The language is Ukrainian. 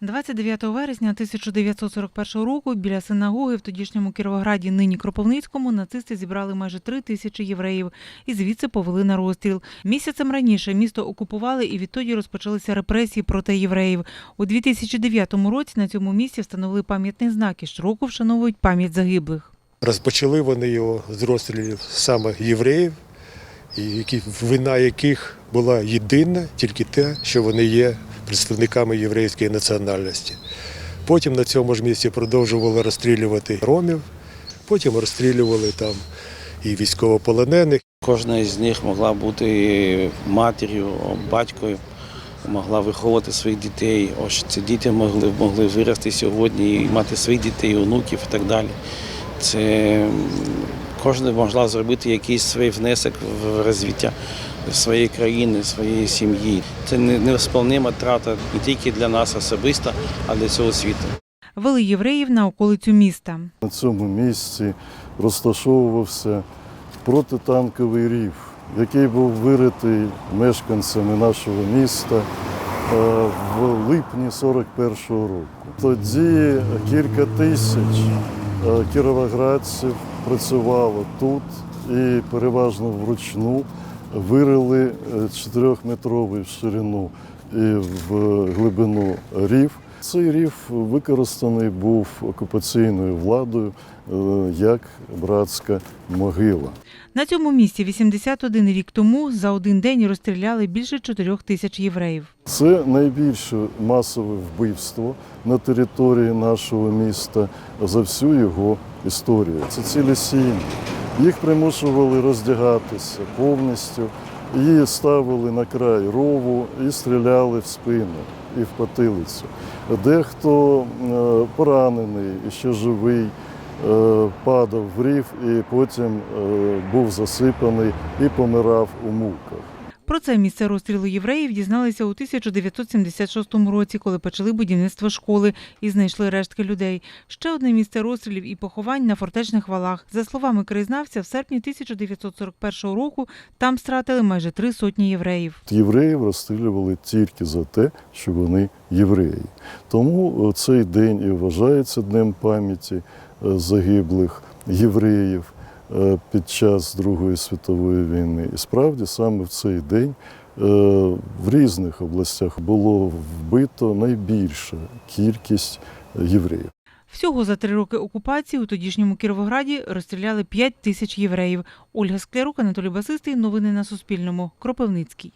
29 вересня 1941 року біля синагоги в тодішньому Кіровограді, нині Кропивницькому, нацисти зібрали майже три тисячі євреїв і звідси повели на розстріл. Місяцем раніше місто окупували і відтоді розпочалися репресії проти євреїв. У 2009 році на цьому місці встановили пам'ятний знак і щороку вшановують пам'ять загиблих. Розпочали вони його з розстрілів саме євреїв, які, вина яких була єдина, тільки те, що вони є представниками єврейської національності. Потім на цьому ж місці продовжували розстрілювати ромів, потім розстрілювали там і військовополонених. Кожна з них могла бути матір'ю, батькою, могла виховувати своїх дітей. Ось ці діти могли, могли вирости сьогодні і мати своїх дітей, онуків і так далі. Це кожна могла зробити якийсь свій внесок в розвиття своєї країни, своєї сім'ї. Це не- невсполнима трата не тільки для нас особисто, а для цього світу. Вели євреїв на околицю міста. На цьому місці розташовувався протитанковий рів, який був виритий мешканцями нашого міста е, в липні 41-го року. Тоді кілька тисяч е, кіровоградців працювало тут і переважно вручну вирили 4-метровий в ширину і в глибину рів. Цей рів використаний був окупаційною владою е, як братська могила. На цьому місці 81 рік тому за один день розстріляли більше 4 тисяч євреїв. Це найбільше масове вбивство на території нашого міста за всю його історію. Це цілі сім'ї. Їх примушували роздягатися повністю, її ставили на край рову і стріляли в спину і в потилицю. Дехто е, поранений ще живий. е, Падав в рів і потім е, був засипаний і помирав у муках. Про це місце розстрілу євреїв дізналися у 1976 році, коли почали будівництво школи і знайшли рештки людей. Ще одне місце розстрілів і поховань на фортечних валах. За словами краєзнавця, в серпні 1941 року там стратили майже три сотні євреїв. Євреїв розстрілювали тільки за те, що вони євреї. Тому е, цей день і вважається днем пам'яті е, загиблих євреїв під час Другої світової війни. І справді саме в цей день е, в різних областях було вбито найбільша кількість євреїв. Всього за три роки окупації у тодішньому Кіровограді розстріляли 5 тисяч євреїв. Ольга Склярук, Анатолій Басистий. Новини на Суспільному. Кропивницький.